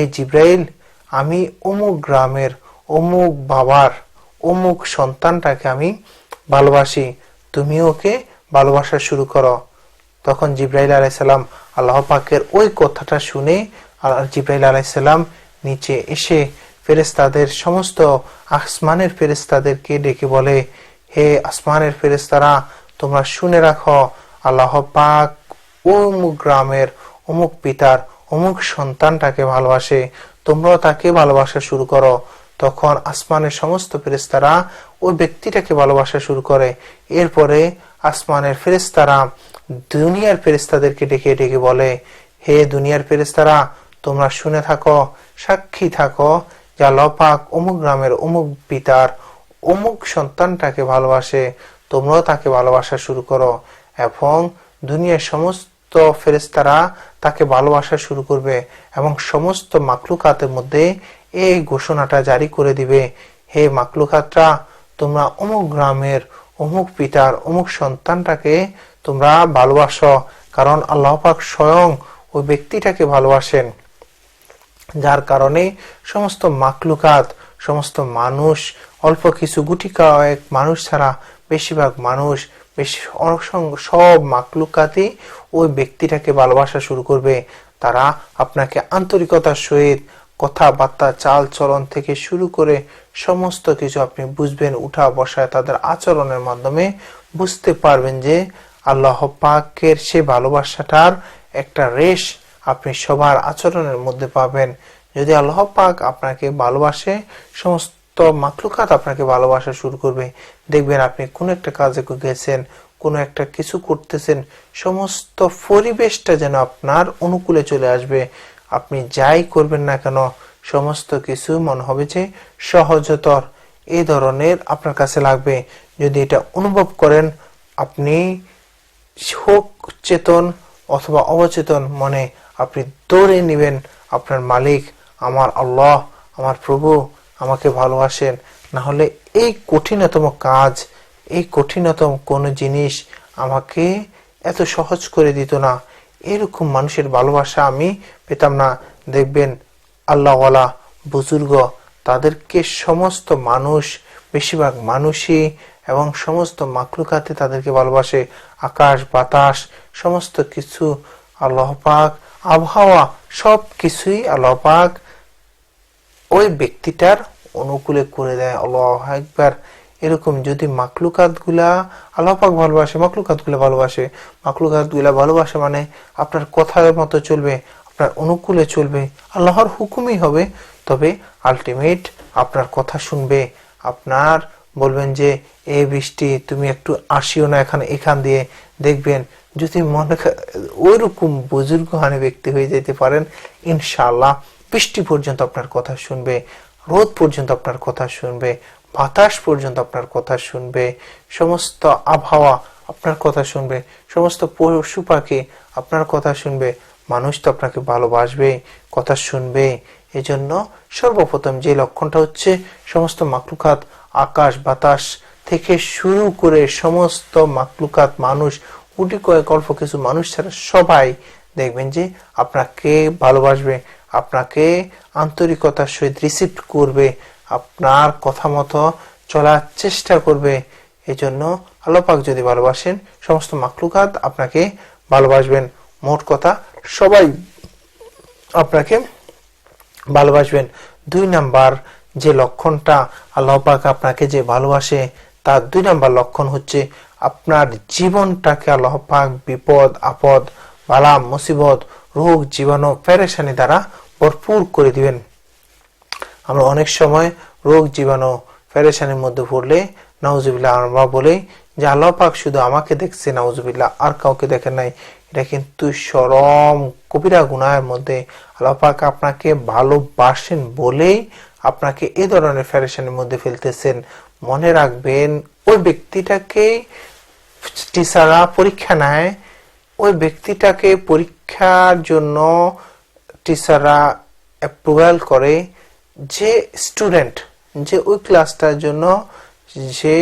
হে জিব্রাইল, আমি অমুক গ্রামের, অমুক বাবার, অমুক সন্তানটাকে আমি ভালোবাসি। তুমি ওকে ভালোবাসা শুরু করো। তখন জিব্রাইল আলাইসাল্লাম আল্লাহ পাকের ওই কথাটা শুনে জিব্রাইল আলাইসাল্লাম নিচে এসে ফেরেস্তাদের সমস্ত আসমানের ফেরেস্তাদেরকে ডেকে বলে, হে আসমানের ফেরেস্তারা তোমরা শুনে রাখো, আল্লাহ পাক অমুক গ্রামের অমুক পিতার অমুক সন্তানটাকে ভালোবাসে, তোমরাও তাকে ভালোবাসা শুরু করো। তখন আসমানের সমস্ত ফেরেস্তারা ওই ব্যক্তিটাকে ভালোবাসা শুরু করে। এরপরে আসমানের ফেরেস্তারা দুনিয়ার ফেরেস্তাদেরকে ডেকে ডেকে বলে, হে দুনিয়ার ফেরেস্তারা তোমরা শুনে থাকো, সাক্ষী থাকো যা লপাক অমুক গ্রামের অমুক পিতার অমুক সন্তানটাকে ভালোবাসে। তোমরাও তাকে ভালোবাসা শুরু করো এবং দুনিয়ার সমস্ত ফেরেস্তারা তাকে ভালোবাসা শুরু করবে এবং সমস্ত মাকলুকাতের মধ্যে এই ঘোষণাটা জারি করে দিবে। হে মাকলুকাতরা তোমরা অমুক গ্রামের, অমুক পিতার, অমুক সন্তানটাকে তোমরা ভালোবাসো, কারণ আল্লাহ পাক স্বয়ং ওই ব্যক্তিটাকে ভালোবাসেন। যার কারণে সমস্ত মাকলুকাত সমস্ত মানুষ, অল্প কিছু গুটি কয়েক মানুষ ছাড়া বেশিরভাগ মানুষ বেশি অসংখ্য সব মাকলুকাতই ওই ব্যক্তিটাকে ভালোবাসা শুরু করবে। তারা আপনাকে আন্তরিকতার সহিত কথাবার্তা চাল চলন থেকে শুরু করে সমস্ত কিছু আপনি বুঝবেন, উঠা বসায় তাদের আচরণের মাধ্যমে বুঝতে পারবেন যে আল্লাহ পাকের সে ভালোবাসাটার একটা রেশ আপনি সবার আচরণের মধ্যে পাবেন। যদি আল্লাহ পাক আপনাকে ভালোবাসে, সমস্ত মাকলুকাত আপনাকে ভালোবাসা শুরু করবে। দেখবেন আপনি কোন একটা কাজে গেছেন, কোনো একটা কিছু করতেছেন, সমস্ত পরিবেশটা যেন আপনার অনুকূলে চলে আসবে। আপনি যাই করবেন না কেন, সমস্ত কিছু মনে হবে যে সহজতর। এই ধরনের আপনার কাছে লাগবে। যদি এটা অনুভব করেন, আপনি হোক চেতন অথবা অবচেতন মনে আপনি দৌড়ে নেবেন, আপনার মালিক, আমার আল্লাহ, আমার প্রভু। আমাকে ভালোবাসেন না হলে এই কঠিনতম কাজ, এই কঠিনতম কোন জিনিস আমাকে এত সহজ করে দিত না। এরকম মানুষের ভালোবাসা আমি পেতাম না। দেখবেন, আল্লাহওয়ালা বুজুর্গ, তাদেরকে সমস্ত মানুষ, বেশিরভাগ মানুষই এবং সমস্ত মাকলুকাতে তাদেরকে ভালোবাসে। আকাশ, বাতাস, সমস্ত কিছু আল্লাহ পাক, আবহাওয়া সব কিছুই আল্লাহ পাক ওই ব্যক্তিটার অনুকূলে করে দেয়, আল্লাহ একবার এরকম যদি মাকলুকাতগুলা আল্লাপাক ভালোবাসে মাকলুকাতগুলা ভালোবাসে। মাকলুকাতগুলা ভালোবাসে মানে আপনার কথার মতো চলবে, আপনার অনুকূলে চলবে, আল্লাহর হুকুমই হবে। তবে আলটিমেট আপনার কথা শুনবে, আপনার বলবেন যে এই বৃষ্টি, তুমি একটু আসিও না এখানে, এখান দিয়ে। দেখবেন যদি মনে ওই রকম বুজুর্গ হানি ব্যক্তি হয়ে যেতে পারেন ইনশাল্লাহ বৃষ্টি পর্যন্ত আপনার কথা শুনবে। রোদ পর্যন্ত আপনার কথা শুনবে, বাতাস পর্যন্ত আপনার কথা শুনবে, সমস্ত আবহাওয়া আপনার কথা শুনবে, সমস্ত পশু পাখি আপনার কথা শুনবে, মানুষ তো আপনাকে ভালোবাসবে, কথা শুনবে। এজন্য সর্বপ্রথম যে লক্ষণটা হচ্ছে সমস্ত মাকলুকাত আকাশ, বাতাস থেকে শুরু করে সমস্ত মাকলুকাত মানুষ কোটি কয়েক অল্প কিছু মানুষ ছাড়া সবাই দেখবেন যে আপনাকে ভালোবাসবে আপনাকে আন্তরিকতার সহিত রিসিভ করবে, আপনার কথা মতো চলার চেষ্টা করবে। এই জন্য আল্লাপাক যদি ভালোবাসেন, সমস্ত মাকলুকাত আপনাকে ভালোবাসবেন। মোট কথা, সবাই আপনাকে ভালোবাসবেন। দুই নাম্বার যে লক্ষণটা আল্লাপাক আপনাকে যে ভালোবাসে, তার দুই নাম্বার লক্ষণ হচ্ছে আপনার জীবনটাকে আল্লাহ পাক বিপদ, আপদ বালা মুসিবত, রোগ, জীবাণু প্যারেশানি দ্বারা ভরপুর করে দিবেন। আমরা অনেক সময় রোগ, জীবাণু প্যারেশানির মধ্যে পড়লে নাউজুবিল্লাহ আমরা বলি যে আল্লাহ পাক শুধু আমাকে দেখছে, নাউজুবিল্লাহ, আর কাউকে দেখেন নাই। এটা কিন্তু সরম কবিরা গুনাহের মধ্যে আল্লাহ পাক আপনাকে ভালোবাসেন বলেই আপনাকে এ ধরনের প্যারেশানির মধ্যে ফেলতেছেন। মনে রাখবেন, ওই ব্যক্তিটাকে টিচাররা পরীক্ষা নেয় ওই ব্যক্তিটাকে পরীক্ষার জন্য টিচাররা অ্যাপ্রুভাল করে যে স্টুডেন্ট যে ওই ক্লাসটার জন্য যে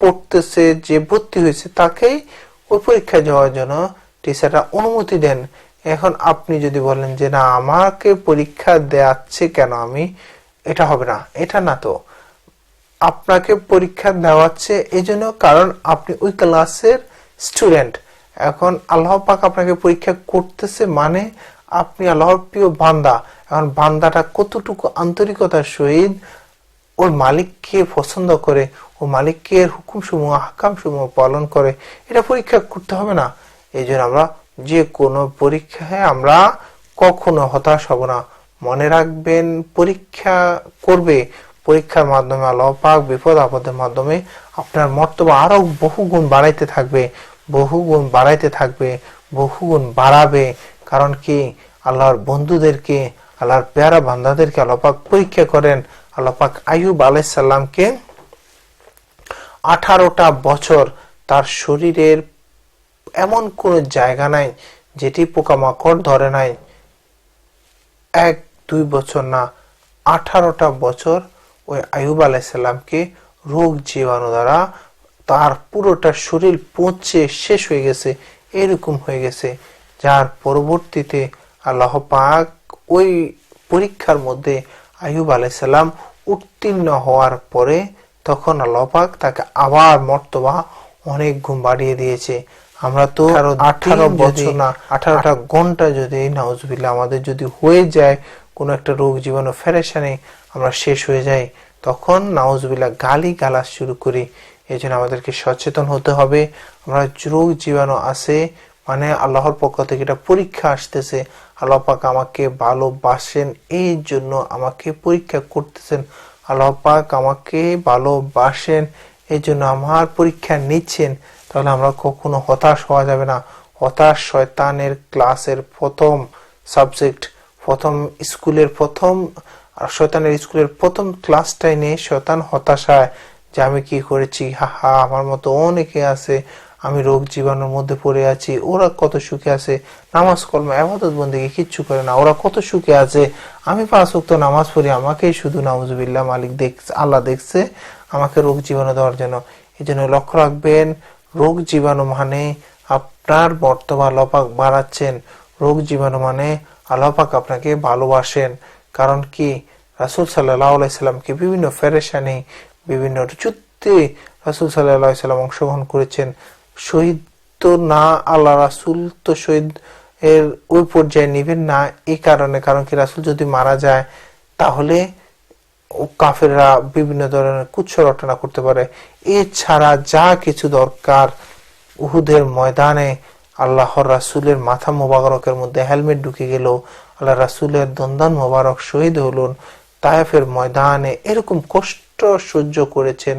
পড়তেছে, যে ভর্তি হয়েছে, তাকেই ওই পরীক্ষা যাওয়ার জন্য টিচাররা অনুমতি দেন। এখন আপনি যদি বলেন যে, না, আমাকে পরীক্ষা দেওয়াচ্ছে কেন আমি? এটা হবে না, এটা না তো। আপনাকে পরীক্ষা দেওয়াচ্ছে এই জন্য কারণ আপনি ওই ক্লাসের স্টুডেন্ট এখন আল্লাহ পাক আপনাকে পরীক্ষা করতেছে মানে আপনি আল্লাহর প্রিয় বান্দা। এখন বান্দাটা কতটুকু আন্তরিকতার সহিত ওর মালিককে পছন্দ করে ও মালিককে হুকুম সমূহ হাকাম সমূহ পালন করে, এটা পরীক্ষা করতে হবে না। এই জন্য আমরা যে কোনো পরীক্ষায় আমরা কখনো হতাশ হব না। মনে রাখবেন, পরীক্ষা করবে, পরীক্ষার মাধ্যমে আল্লাহ পাক বিপদ আপদের মাধ্যমে আপনার মর্তব্য আরও বহু গুণ বাড়াইতে থাকবে। বহু গুণ বাড়াইতে থাকবে বহু গুণ বাড়াবে। কারণ কি? আল্লাহর বন্ধুদেরকে, আল্লাহর পেয়ারা বান্দাদেরকে আল্লাপাক পরীক্ষা করেন। আল্লাপাক আয়ুব আলাইসাল্লামকে আঠারোটা বছর তার শরীরের এমন কোন জায়গা নাই যেটি পোকামাকড় ধরে নাই। এক, দুই বছর না, আঠারোটা বছর ওই আয়ুব আলাইসাল্লামকে রোগ জীবাণু দ্বারা তার পুরোটা শরীর পচে শেষ হয়ে গেছে এরকম হয়ে গেছে। যার পরবর্তীতে আল্লাহ পাক ওই পরীক্ষার মধ্যে আয়ুব আলাইসাল্লাম উত্তীর্ণ হওয়ার পরে তখন আল্লাহ পাক তাকে আবার মর্তবা অনেক গুণ বাড়িয়ে দিয়েছে। আমরা তো আঠারো বছর না আঠারোটা ঘণ্টা যদি নাউজবিল্লা আমাদের যদি হয়ে যায় কোনো একটা রোগ জীবাণু ফেরেশানে আমরা শেষ হয়ে যাই। তখন নাউজবিল্লা গালি গালাস শুরু করি। এই জন্য আমাদেরকে সচেতন হতে হবে। আমরা রোগ জীবাণু আছে মানে আল্লাহর পক্ষ থেকে এটা পরীক্ষা আসতেছে। আল্লাহ পাক আমাকে ভালোবাসেন এই জন্য আমাকে পরীক্ষা করতেছেন। আল্লাহ পাক আমাকে ভালোবাসেন এই জন্য আমার পরীক্ষা নিচ্ছেন। তাহলে আমরা কখনো হতাশ হওয়া যাবে না। হতাশ শয়তানের ক্লাসের প্রথম সাবজেক্ট, প্রথম স্কুলের প্রথম শয়তানের স্কুলের প্রথম ক্লাসটাই নিয়ে শয়তান হতাশায় যে আমি কি করেছি? হা হা আমার মতো অনেকে আছে। আমি রোগ জীবাণুর মধ্যে পড়ে আছি। ওরা কত সুখে আছে? নামাজ কর্ম আবাদত বন্দিকে কিচ্ছু করে না। ওরা কত সুখে আছে? আমি পাঁচ ওয়াক্ত নামাজ পড়ি, আমাকেই শুধু নাউজুবিল্লাহ মালিক দেখছে, আল্লাহ দেখছে আমাকে রোগ জীবাণু দেওয়ার জন্য। এই জন্য লক্ষ্য রাখবেন, রোগ জীবাণু মানে আপনার বর্তমান লপাক বাড়াচ্ছেন। রোগ জীবাণু মানে আল্লাপাক আপনাকে ভালোবাসেন। কারণ কি? রাসুল সাল্লাহ সাল্লামকে বিভিন্ন ফেরেশানি বিভিন্ন যুদ্ধে রাসুল সাল্লাহ সাল্লাম অংশগ্রহণ করেছেন। শহীদ তো না, আল্লাহ রাসুল তো শহীদ এর ওই পর্যায়ে নিবেন না এই কারণে। কারণ কি রাসুল যদি মারা যায়, তাহলে কাফেররা বিভিন্ন ধরনের কুচ্ছ রটনা করতে পারে। এছাড়া যা কিছু দরকার, উহুদের ময়দানে আল্লাহর রাসুলের মাথা মোবারকের মধ্যে হেলমেট ঢুকে গেল আল্লাহ রাসুলের দন্দান মোবারক শহীদ হলুন, তায়েফের ময়দানে এরকম কষ্ট সহ্য করেছেন।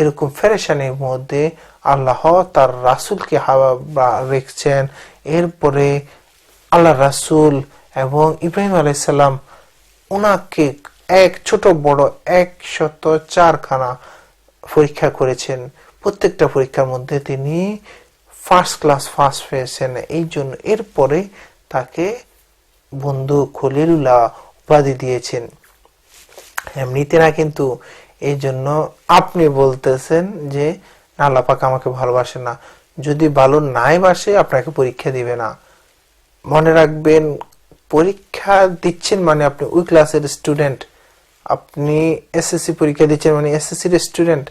এরকম ফেরেশানির মধ্যে আল্লাহ তার রাসুলকে হাওয়া রেখেছেন। এরপরে আল্লাহ রাসুল এবং ইব্রাহিম আলাইসাল্লাম ওনাকে এক ছোট বড় একশত চারখানা পরীক্ষা করেছেন। প্রত্যেকটা পরীক্ষার মধ্যে তিনি ফার্স্ট ক্লাস ফার্স্ট পেয়েছেন। এই জন্য এরপরে তাকে বন্ধু খলিলুল্লাহ উপাধি দিয়েছেন। এমনিতে না কিন্তু এই জন্য আপনি বলতেছেন যে, না আল্লাপাক আমাকে ভালোবাসে না। যদি ভালো নাই বাসে, আপনাকে পরীক্ষা দিবে না। মনে রাখবেন, পরীক্ষা দিচ্ছেন মানে আপনি ওই ক্লাসের স্টুডেন্ট আপনি এসএসসি পরীক্ষা দিচ্ছেন মানে এসএসসির স্টুডেন্ট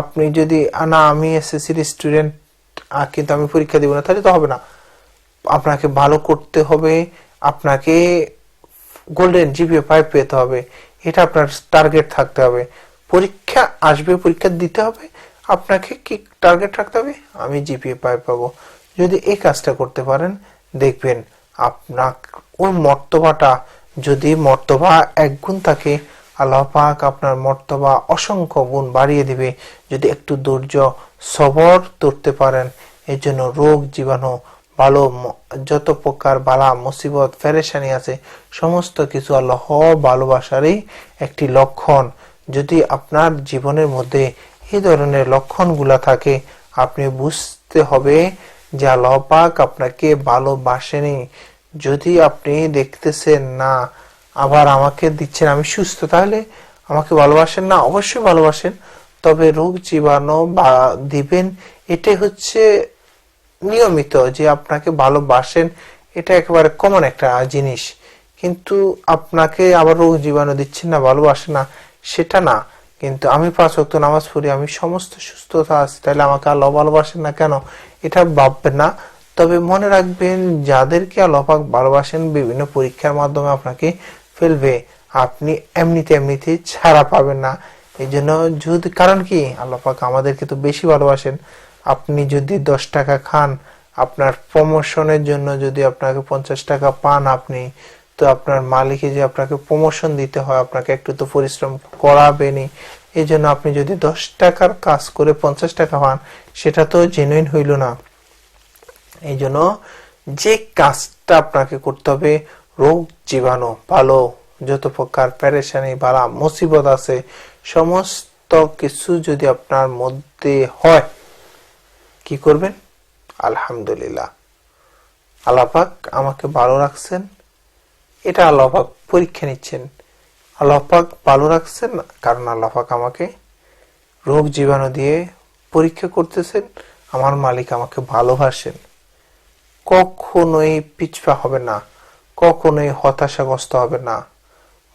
আপনি যদি, না, আমি এসএসসির স্টুডেন্ট কিন্তু আমি পরীক্ষা দিব না, তাহলে তো হবে না। আপনাকে ভালো করতে হবে, আপনাকে গোল্ডেন জিপিএ ফাইভ পেতে হবে। এটা আপনার টার্গেট থাকতে হবে। পরীক্ষা আসবে, পরীক্ষা দিতে হবে। আপনাকে কি টার্গেট রাখতে হবে? আমি জিপিএ পাই পাবো। যদি এই কাজটা করতে পারেন, দেখবেন আপনার ওই মর্তবাটা, যদি মর্তবা এক গুণ থাকে, আল্লাহ পাক আপনার মর্তবা অসংখ্য গুণ বাড়িয়ে দিবে। যদি একটু ধৈর্য সবর ধরতে পারেন, এর জন্য রোগ জীবাণু, ভালো যত প্রকার বালা, মুসিবত, ফেরেশানি আছে, সমস্ত কিছু আল্লাহ ভালোবাসারই একটি লক্ষণ। যদি আপনার জীবনের মধ্যে এই ধরনের লক্ষণগুলা থাকে, আপনি বুঝতে হবে যে আল্লাহ পাক আপনাকে ভালোবাসেনি। যদি আপনি দেখতেছেন না, আবার আমাকে দিচ্ছেন, আমি সুস্থ, তাহলে আমাকে ভালোবাসেন? না, অবশ্যই ভালোবাসেন। তবে রোগ জীবাণু বা দিবেন, এটাই হচ্ছে নিয়মিত যে আপনাকে ভালোবাসেন, এটা একেবারে কমন একটা জিনিস। কিন্তু আপনাকে আবার রোগ জীবাণু দিচ্ছেন না ভালোবাসে না সেটা না। কিন্তু আমি পাঁচ ওয়াক্ত নামাজ পড়ি, আমি সমস্ত সুস্থতা আছি, তাহলে আমাকে আল্লাহ ভালোবাসেন না কেন? এটা ভাববেন না। তবে মনে রাখবেন, যাদেরকে আল্লাহ ভালোবাসেন, বিভিন্ন পরীক্ষার মাধ্যমে আপনাকে ফেলবে। আপনি এমনিতে এমনিতে ছাড়া পাবেন না। এই জন্য যদি, কারণ কি? আল্লাহ পাক আমাদেরকে তো বেশি ভালোবাসেন। আপনি যদি দশ টাকা খান, আপনার প্রমোশনের জন্য যদি আপনাকে পঞ্চাশ টাকা পান আপনি তো আপনার মালিকে যে আপনাকে প্রমোশন দিতে হয়, আপনাকে একটু তো পরিশ্রম করাবেনই। এই জন্য আপনি যদি দশ টাকার কাজ করে পঞ্চাশ টাকা পান, সেটা তো জেনুইন হইল না। এই জন্য যে কাজটা আপনাকে করতে হবে, রোগ জীবাণু, ভালো, যত প্রকার প্যারেশানি বালা, মুসিবত আছে, সমস্ত কিছু যদি আপনার মধ্যে হয়, কি করবেন? আলহামদুলিল্লাহ। আল্লাপাক আমাকে ভালো রাখছেন। এটা আল্লাপাক পরীক্ষা নিচ্ছেন। আল্লাপাক ভালো রাখছেন, কারণ আল্লাপাক আমাকে রোগ জীবাণু দিয়ে পরীক্ষা করতেছেন, আমার মালিক আমাকে ভালোবাসেন। কখনোই পিছপা হবে না, কখনোই হতাশাগ্রস্ত হবে না।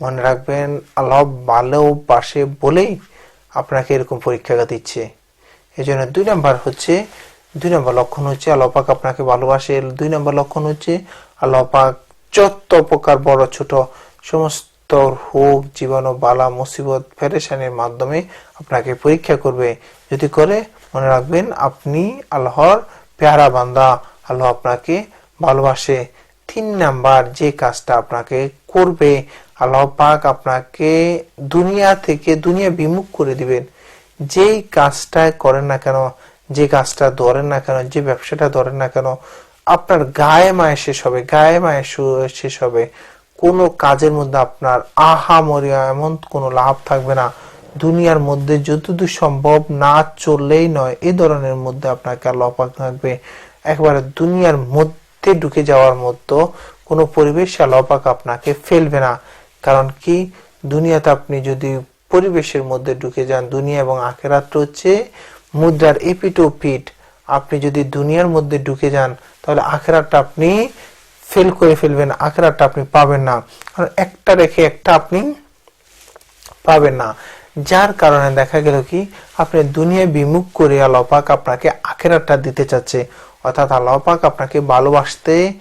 মনে রাখবেন, আল্লাহ ভালোবাসে বলেই আপনাকে এরকম পরীক্ষা দিচ্ছে। এই জন্য দুই নাম্বার হচ্ছে, দুই নম্বর লক্ষণ হচ্ছে আল্লাহ পাক আপনাকে ভালোবাসে। দুই নম্বর লক্ষণ হচ্ছে, আল্লাহ পাক যত প্রকার বড় ছোট সমস্ত হোক জীবাণু, বালা, মুসিবত ফেরেশানির মাধ্যমে আপনাকে পরীক্ষা করবে। যদি করে, মনে রাখবেন আপনি আল্লাহর পেয়ারা বান্দা। আল্লাহ আপনাকে ভালোবাসে। তিন নাম্বার যে কাজটা আপনাকে করবে, আল্লাহ পাক আপনাকে দুনিয়া থেকে দুনিয়া বিমুখ করে দিবেন। যেই কাজটা করেন না কেন, যে কাজটা ধরেন না কেন, যে ব্যবসাটা ধরেন না কেন আপনার গায়ে মায়ে শেষ হবে, গায়ে মায়ে শেষ হবে। কোনো কাজের মধ্যে আপনার আহা মরিয়া এমন কোনো লাভ থাকবে না। দুনিয়ার মধ্যে যতদূর সম্ভব না চললেই নয়, এ ধরনের মধ্যে আপনাকে আর লপাক থাকবে। একবারে দুনিয়ার মধ্যে ঢুকে যাওয়ার মতো কোনো পরিবেশে আল্লাহ পাক আপনাকে ফেলবে না। কারণ কি? দুনিয়াতে আপনি যদি পরিবেশের মধ্যে ঢুকে যান, দুনিয়া এবং আখেরাত হচ্ছে মুদ্রার এপিট ও পিঠ আপনি যদি দুনিয়ার মধ্যে ঢুকে যান, তাহলে আখেরাটা আপনি ফেল করে ফেলবেন আখেরাটা আপনি পাবেন না। কারণ একটা রেখে একটা আপনি পাবেন না। যার কারণে দেখা গেল কি, আপনি দুনিয়া বিমুখ করে আল্লাপাক আপনাকে আখেরাটা দিতে চাচ্ছে। অর্থাৎ আল্লাপাক আপনাকে ভালোবাসতে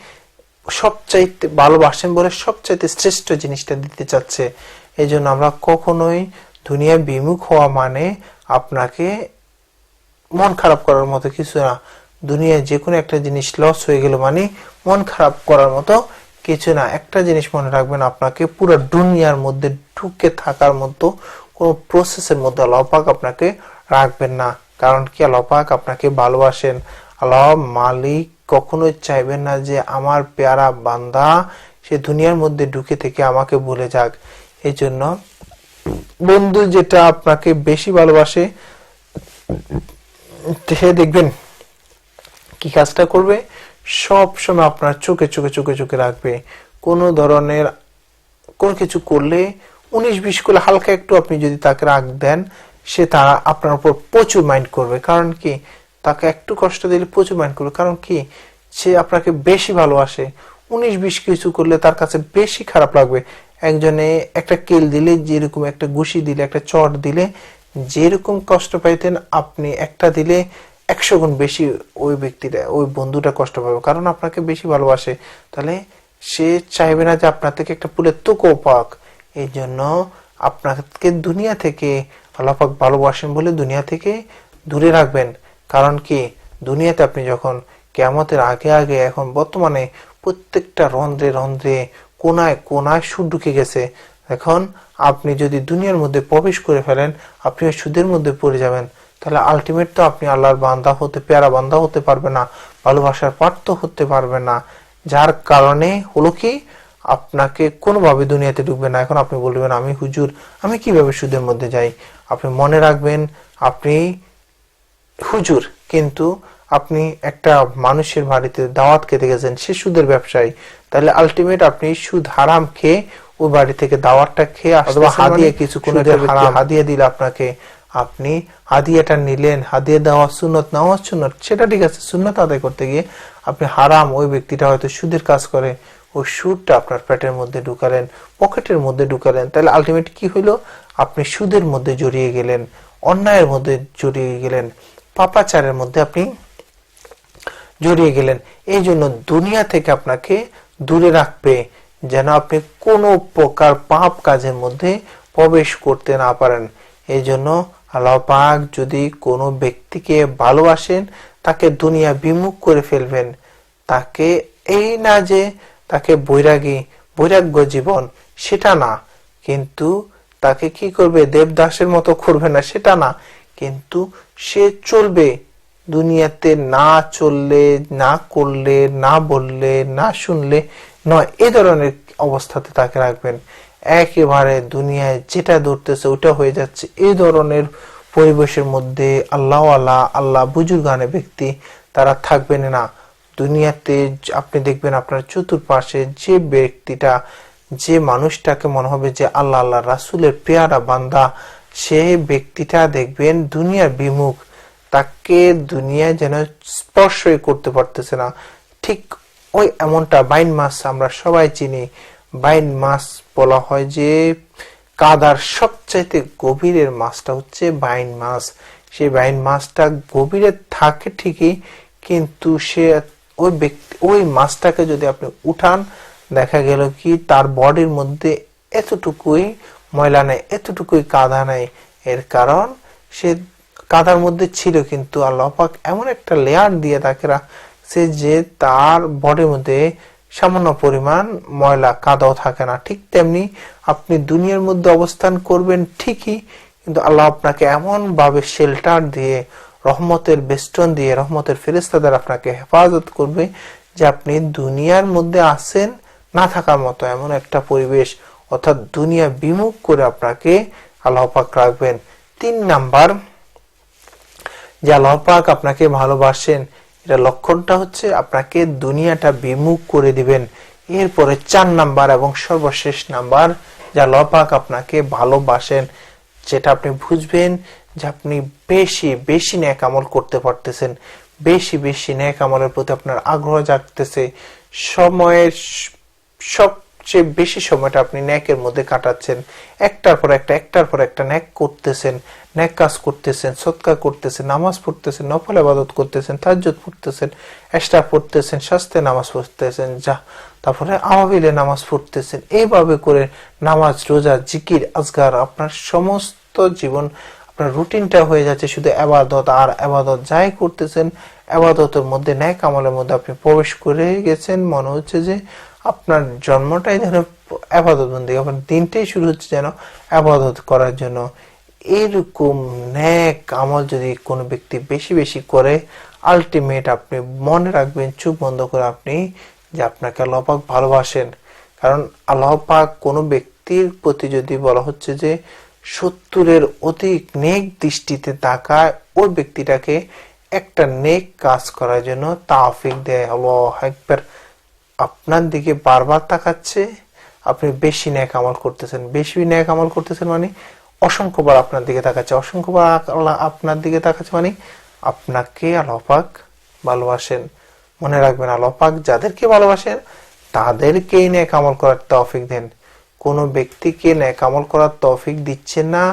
সবচাইতে, ভালোবাসেন বলে সবচাইতে শ্রেষ্ঠ জিনিসটা দিতে চাচ্ছে। এই জন্য আমরা কখনোই দুনিয়া বিমুখ হওয়া মানে আপনাকে মন খারাপ করার মতো কিছু না। দুনিয়ায় যে কোনো একটা জিনিস লস হয়ে গেল মানে মন খারাপ করার মতো কিছু না। একটা জিনিস মনে রাখবেন, আপনাকে পুরো দুনিয়ার মধ্যে ঢুকে থাকার মতো কোনো প্রসেসের মধ্যে আল্লাপাক আপনাকে রাখবেন না। কারণ কি? আল্লাপাক আপনাকে ভালোবাসেন। আল্লাহ মালিক কখনোই চাইবেন না যে আমার পেয়ারা বান্দা সে দুনিয়ার মধ্যে ঢুকে থেকে আমাকে ভুলে যাক। এই জন্য বন্ধু যেটা আপনাকে বেশি ভালোবাসে সে দেখবেন কি কাজটা করবে? সব সময় আপনার চোখে চোখে চোখে চোখে রাখবে। কোনো ধরনের কোন কিছু করলে উনিশ বিশ করলে হালকা একটু আপনি যদি তাকে রাগ দেন, সে তারা আপনার উপর প্রচুর মাইন্ড করবে। কারণ কি? তাকে একটু কষ্ট দিলে প্রচুর মাইন্ড করবে। কারণ কি? সে আপনাকে বেশি ভালোবাসে। উনিশ বিশ কিছু করলে তার কাছে বেশি খারাপ লাগবে। একজনে একটা কেল দিলে, যেরকম একটা ঘুষি দিলে, একটা চট দিলে যেরকম কষ্ট পাইতেন, আপনি একটা দিলে একশো গুণ বেশি ওই ব্যক্তিটা, ওই বন্ধুটা কষ্ট পাবে। কারণ আপনাকে বেশি ভালোবাসে। তাহলে সে চাইবে না যে আপনার থেকে একটা পুলের তোকো পাক। এই জন্য আপনাকে দুনিয়া থেকে আল্লাপাক ভালোবাসেন বলে দুনিয়া থেকে দূরে রাখবেন। কারণ কি? দুনিয়াতে আপনি যখন কেয়ামতের আগে আগে এখন বর্তমানে প্রত্যেকটা রন্ধ্রে রন্ধ্রে কোনায় কোনায় সুর ঢুকে গেছে। এখন আপনি যদি দুনিয়ার মধ্যে প্রবেশ করে ফেলেন, আপনি ওই সুদের মধ্যে পড়ে যাবেন। তাহলে আলটিমেট তো আপনি আল্লাহর বান্দা হতে, পেয়ারা বান্দা হতে পারবে না, ভালোবাসার পার্থ হতে পারবে না। যার কারণে হলো কি, আপনাকে কোনোভাবে দুনিয়াতে ঢুকবে না। এখন আপনি বলবেন, আমি হুজুর, আমি কীভাবে সুদের মধ্যে যাই? আপনি মনে রাখবেন, আপনি হুজুর, কিন্তু আপনি একটা মানুষের বাড়িতে দাওয়াত খেতে গেছেন, সে সুদের ব্যবসায়ী। তাহলে আলটিমেট আপনি সুদ হারাম খেয়ে ওই বাড়ি থেকে দাওয়াতটা খেয়ে অথবা হাদিয়ে কিছু কোনো হাদিয়ে দিলে আপনাকে আপনি হাদিয়াটা নিলেন হাদিয়া দেওয়া সুন্নত নেওয়া সুন্নত সেটা ঠিক আছে সুন্নত আদায় করতে গিয়ে আপনি হারাম ওই ব্যক্তিটা হয়তো সুদের কাজ করে ওই সুদটা আপনার পেটের মধ্যে ঢুকালেন পকেটের মধ্যে ঢুকালেন তাহলে আলটিমেট কি হইল? আপনি সুদের মধ্যে জড়িয়ে গেলেন অন্যায়ের মধ্যে জড়িয়ে গেলেন পাপাচারের মধ্যে আপনি জড়িয়ে গেলেন। এই জন্য দুনিয়া থেকে আপনাকে দূরে রাখবে যেন আপনি কোনো প্রকার পাপ কাজের মধ্যে প্রবেশ করতে না পারেন। এই জন্য আল্লাহ পাক যদি কোনো ব্যক্তিকে ভালোবাসেন, তাকে দুনিয়া বিমুখ করে ফেলবেন। তাকে এই না যে তাকে বৈরাগী, বৈরাগ্য জীবন, সেটা না। কিন্তু তাকে কি করবে? দেবদাসের মতো করবে না, সেটা না। কিন্তু সে চলবে। দুনিয়াতে না চললে, না করলে, না বললে, না শুনলে নয়, এ ধরনের অবস্থাতে তাকে রাখবেন। একেবারে দুনিয়ায় যেটা ধরতেছে ওটা হয়ে যাচ্ছে। এ ধরনের পরিবেশের মধ্যে আল্লাহ আল্লাহ আল্লাহ বুজুর্গানে ব্যক্তি তারা থাকবেন না। দুনিয়াতে আপনি দেখবেন আপনার চতুর্পাশে যে ব্যক্তিটা, যে মানুষটাকে মনে হবে যে আল্লাহ আল্লাহ রাসুলের পেয়ারা বান্দা, সে ব্যক্তিটা দেখবেন দুনিয়ার বিমুখ। তাকে দুনিয়ায় যেন স্পর্শই করতে পারতেছে না। ঠিক ওই এমনটা বাইন মাছ আমরা সবাই চিনি। বাইন মাছ বলা হয় যে কাদার সবচাইতে গভীরের মাছটা হচ্ছে বাইন মাছ। সেই বাইন মাছটা গভীরে থাকে ঠিকই, কিন্তু সে ওই ব্যক্তি ওই মাছটাকে যদি আপনি উঠান, দেখা গেল কি তার বডির মধ্যে এতটুকুই ময়লা নেই, এতটুকুই কাদা নেই। এর কারণ সে কাদার মধ্যে ছিল, কিন্তু আল্লাহ পাক এমন একটা লেয়ার দিয়ে তাকে রাখছে যে তার বডির মধ্যে সামান্য পরিমাণ ময়লা, কাদাও থাকে না। ঠিক তেমনি আপনি দুনিয়ার মধ্যে অবস্থান করবেন ঠিকই, কিন্তু আল্লাহ আপনাকে এমন ভাবে শেল্টার দিয়ে, রহমতের বেষ্টন দিয়ে, রহমতের ফেরেস্তাদের আপনাকে হেফাজত করবে যে আপনি দুনিয়ার মধ্যে আছেন না থাকার মতো। এমন একটা পরিবেশ, অর্থাৎ দুনিয়া বিমুখ করে আপনাকে আল্লাহ পাক রাখবেন। তিন নাম্বার, যে আল্লাহ পাক আপনাকে ভালোবাসেন এটা লক্ষণটা হচ্ছে আপনাকে দুনিয়াটা বিমুখ করে দিবেন। এরপরে চার নাম্বার এবং সর্বশেষ নাম্বার, যা লপাক আপনাকে ভালোবাসেন, যেটা আপনি বুঝবেন যে আপনি বেশি বেশি ন্যাক আমল করতে পারতেছেন। বেশি বেশি ন্যাক আমলের প্রতি আপনার আগ্রহ জাগতেছে। সময়ের সবচেয়ে বেশি সময়টা আপনি ন্যাকের মধ্যে কাটাচ্ছেন। একটার পর একটা, একটার পর একটা ন্যাক করতেছেন, ন্যাক কাজ করতেছেন সৎকার করতেছেন, নামাজ পড়তেছেন, নফল আবাদত করতেছেন তাজ্জুদ পড়তেছেন, এক্সট্রা পড়তেছেন স্বাস্থ্যে নামাজ পড়তেছেন, যা। তারপরে আওয়াবিলে নামাজ পড়তেছেন। এইভাবে করে নামাজ, রোজা, জিকির, আজগার আপনার সমস্ত জীবন, আপনার রুটিনটা হয়ে যাচ্ছে শুধু আবাদত আর আবাদত। যাই করতেছেন, আবাদতের মধ্যে, ন্যাক আমলের মধ্যে আপনি প্রবেশ করে গেছেন। মনে হচ্ছে যে আপনার জন্মটাই যেন আবাদত বন্দি আপনার দিনটাই শুরু হচ্ছে যেন আবাদত করার জন্য। এরকম ন্যাক আমল যদি কোনো ব্যক্তি বেশি বেশি করে আলটিমেট আপনি মনে রাখবেন চুপ বন্ধ করে আপনি যে আপনাকে আল্লাহ পাক ভালোবাসেন। কারণ আল্লাহ পাক কোনো ব্যক্তির প্রতি যদি বলা হচ্ছে যে সত্তরের অধিক নেক দৃষ্টিতে তাকায়, ওই ব্যক্তিটাকে একটা নেক কাজ করার জন্য তাফিক দেয়। আল্লাহ একবার আপনার দিকে বারবার তাকাচ্ছে, আপনি বেশি ন্যাক আমল করতেছেন। বেশি ন্যাক আমল করতেছেন মানে অসংখ্যবার আপনার দিকে তাকাচ্ছে। অসংখ্যবার আপনার দিকে তাকাচ্ছে মানে আপনাকে আল্লাপাক ভালোবাসেন। মনে রাখবেন আল্লাপাক যাদেরকে ভালোবাসেন তাদেরকেই ন্যাক আমল করার তৌফিক দেন। কোনো ব্যক্তিকে ন্যাক আমল করার তৌফিক দিচ্ছেন না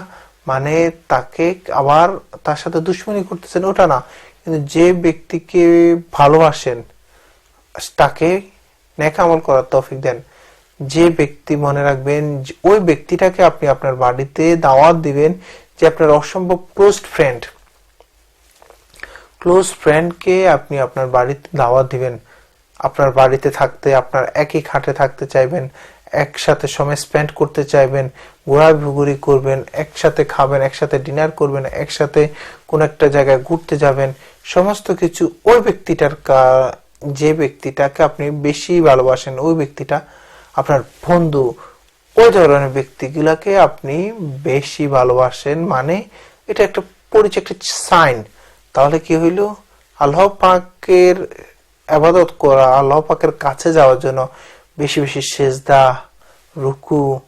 মানে তাকে আবার তার সাথে দুশ্মনী করতেছেন, ওটা না। কিন্তু যে ব্যক্তিকে ভালোবাসেন, তাকে ন্যাক আমল করার তৌফিক দেন। যে ব্যক্তি মনে রাখবেন ওই ব্যক্তিটাকে আপনি আপনার বাড়িতে দাওয়াত দিবেন যে আপনার অসম্ভব ক্লোজ ফ্রেন্ড ক্লোজ ফ্রেন্ডকে আপনি আপনার বাড়িতে দাওয়াত দিবেন। আপনার বাড়িতে থাকতে, আপনার একই খাটে থাকতে চাইবেন, একসাথে সময় স্পেন্ড করতে চাইবেন, ঘোরাঘুরি করবেন, একসাথে খাবেন, একসাথে ডিনার করবেন, একসাথে কোন একটা জায়গায় ঘুরতে যাবেন, সমস্ত কিছু ওই ব্যক্তিটার যে ব্যক্তিটাকে আপনি বেশি ভালোবাসেন, ওই ব্যক্তিটা আপনার বন্ধু, ওই ধরনের ব্যক্তিগুলাকে আপনি বেশি ভালোবাসেন মানে এটা একটা পরিচয় একটা সাইন। তাহলে কি হইল? আল্লাহ পাকের আবাদত করা, আল্লাহ পাকের কাছে যাওয়ার জন্য বেশি বেশি সেজদা, রুকু,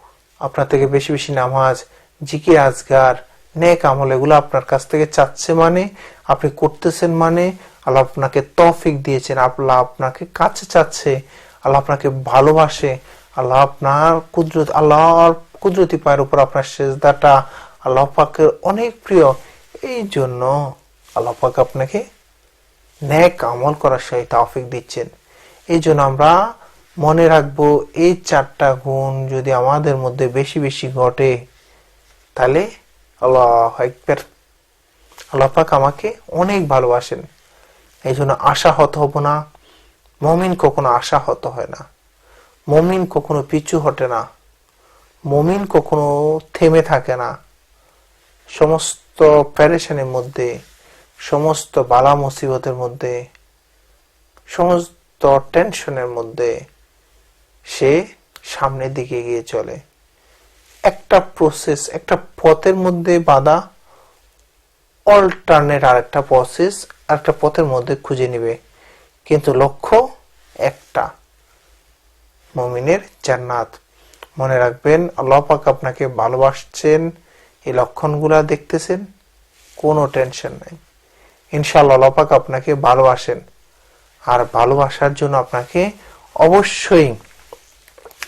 আপনার থেকে বেশি বেশি নামাজ, জিকির, আজগার, নেক আমল, এগুলো আপনার কাছ থেকে চাচ্ছে মানে আপনি করতেছেন মানে আল্লাহ আপনাকে তৌফিক দিয়েছেন, আল্লাহ আপনাকে কাছে চাচ্ছে, আল্লাহ আপনাকে ভালোবাসে, আল্লাহ আপনার কুদরত, আল্লাহর কুদরতি পায়ের উপর আপনার সেজদাটা আল্লাহ পাকের অনেক প্রিয়। এই জন্য আল্লাহ পাক আপনাকে ন্যাক আমল করার সেই তৌফিক দিচ্ছেন। এই জন্য আমরা মনে রাখব, এই চারটা গুণ যদি আমাদের মধ্যে বেশি বেশি ঘটে, তাহলে আল্লাহ আল্লাহ পাক আমাকে অনেক ভালোবাসেন। এই জন্য আশাহত হব না। মমিন কখনো আশাহত হয় না। মমিন কখনো পিছু হটে না। মমিন কখনো থেমে থাকে না। সমস্ত প্যারেশানের মধ্যে, সমস্ত বালা মুসিবতের মধ্যে, সমস্ত টেনশনের মধ্যে সে সামনের দিকে গিয়ে চলে। একটা প্রসেস একটা পথের মধ্যে বাধা অল্টারনেট আর একটা প্রসেস একটা পথের মধ্যে খুঁজে নিবে। কিন্তু লক্ষ্য একটা। মমিনের জান্নাত। মনে রাখবেন, আল্লাহ পাক আপনাকে ভালোবাসছেন, এই লক্ষণগুলা দেখতেছেন, কোনো টেনশন নাই। ইনশাআল্লাহ আল্লাহ পাক আপনাকে ভালোবাসেন। আর ভালোবাসার জন্য আপনাকে অবশ্যই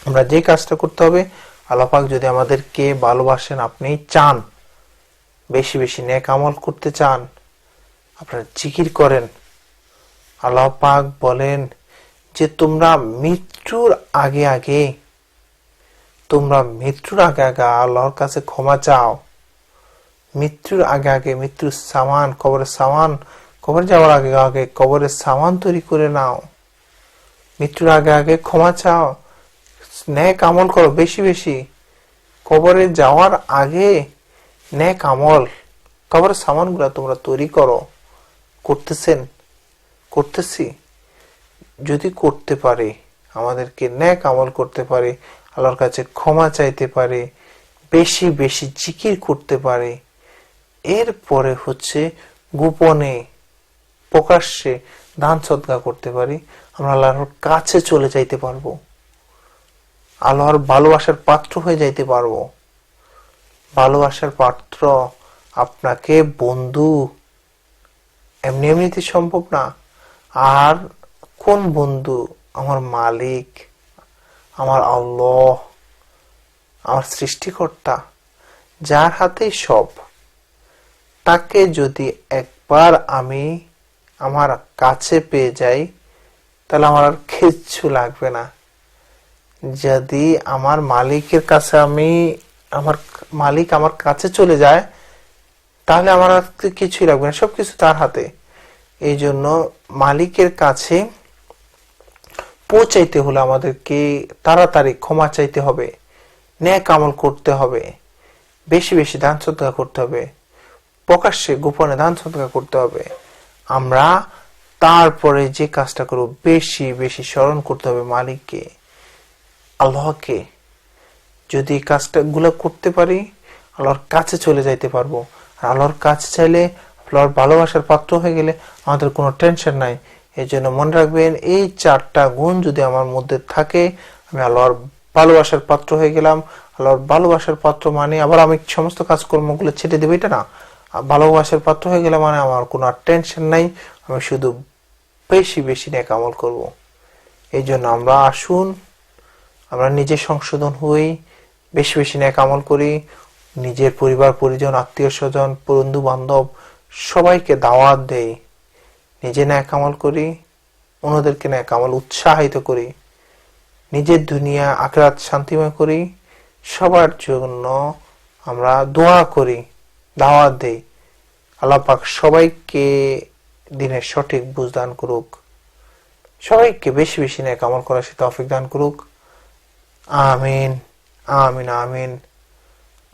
আমরা যে কাজটা করতে হবে, আল্লাহ পাক যদি আমাদেরকে ভালোবাসেন, আপনি চান, বেশি বেশি নেক আমল করতে চান আপনারা জিকির করেন। আল্লাহ পাক বলেন যে, তোমরা মৃত্যুর আগে আগে, তোমরা মৃত্যুর আগে আগে আল্লাহর কাছে ক্ষমা চাও। মৃত্যুর আগে আগে, মৃত্যুর সামান, কবরের সামান, কবর যাওয়ার আগে আগে কবরের সামান তৈরি করে নাও। মৃত্যুর আগে আগে ক্ষমা চাও, ন্যাক আমল করো বেশি বেশি। কবরে যাওয়ার আগে ন্যাক আমল, কবরের সামানগুলো তোমরা তৈরি করো। করতেছেন? করতেছি। যদি করতে পারে, আমাদেরকে ন্যাক আমল করতে পারে, আল্লাহর কাছে ক্ষমা চাইতে পারে, বেশি বেশি জিকির করতে পারে এরপরে হচ্ছে গোপনে, প্রকাশ্যে দান সদকা করতে পারি, আমরা আল্লাহর কাছে চলে যাইতে পারব। আল্লাহর ভালোবাসার পাত্র হয়ে যাইতে পারব। ভালোবাসার পাত্র আপনাকে বন্ধু এমনি এমনিতে সম্ভব না। আর কোন বন্ধু আমার মালিক, আমার আল্লাহ, আমার সৃষ্টিকর্তা, যার হাতেই সব, তাকে যদি একবার আমি আমার কাছে পেয়ে যাই, তাহলে আমার আর কিচ্ছু লাগবে না। যদি আমার মালিকের কাছে আমি, আমার মালিক আমার কাছে চলে যায় তাহলে আমার আর কিছুই লাগবে না। সবকিছু তার হাতে। এই জন্য মালিকের কাছে পৌঁছাইতে হলে আমাদেরকে তাড়াতাড়ি ক্ষমা চাইতে হবে, ন্যাক আমল করতে হবে, বেশি বেশি দান সদকা করতে হবে, প্রকাশ্যে গোপনে দান সদকা করতে হবে। আমরা তারপরে যে কাজটা করব, বেশি বেশি স্মরণ করতে হবে মালিককে। আল্লাহকে। যদি কাজটা গুলো করতে পারি, আল্লাহর কাছে চলে যাইতে পারব। আল্লাহর কাছে চাইলে আল্লাহর ভালোবাসার পাত্র হয়ে গেলে আমাদের কোনো টেনশন নাই। এই জন্য মনে রাখবেন, এই চারটা গুণ যদি আমার মধ্যে থাকে, আমি আল্লাহর ভালোবাসার পাত্র হয়ে গেলাম। আল্লাহর ভালোবাসার পাত্র মানে আবার আমি সমস্ত কাজকর্মগুলো ছেড়ে দেবো, এটা না। ভালোবাসার পাত্র হয়ে গেলে মানে আমার কোনো আর টেনশন নাই, আমি শুধু বেশি বেশি নেক আমল করব। এই জন্য আমরা আসুন, আমরা নিজে সংশোধন হই, বেশি বেশি নেক আমল করি। নিজের পরিবার, পরিজন, আত্মীয় স্বজন, বন্ধু, বান্ধব সবাইকে দাওয়াত দেই। নিজে ন্যাক আমল করি, অন্যদেরকে ন্যাক আমল উৎসাহিত করি। নিজের দুনিয়া, আখরাত শান্তিময় করি। সবার জন্য আমরা দোয়া করি, দাওয়াত দেই। আল্লাহ পাক সবাইকে দিনের সঠিক বুঝ দান করুক। সবাইকে বেশি বেশি ন্যাক আমল করার সে তৌফিক দান করুক। আমিন আমিন আমিন।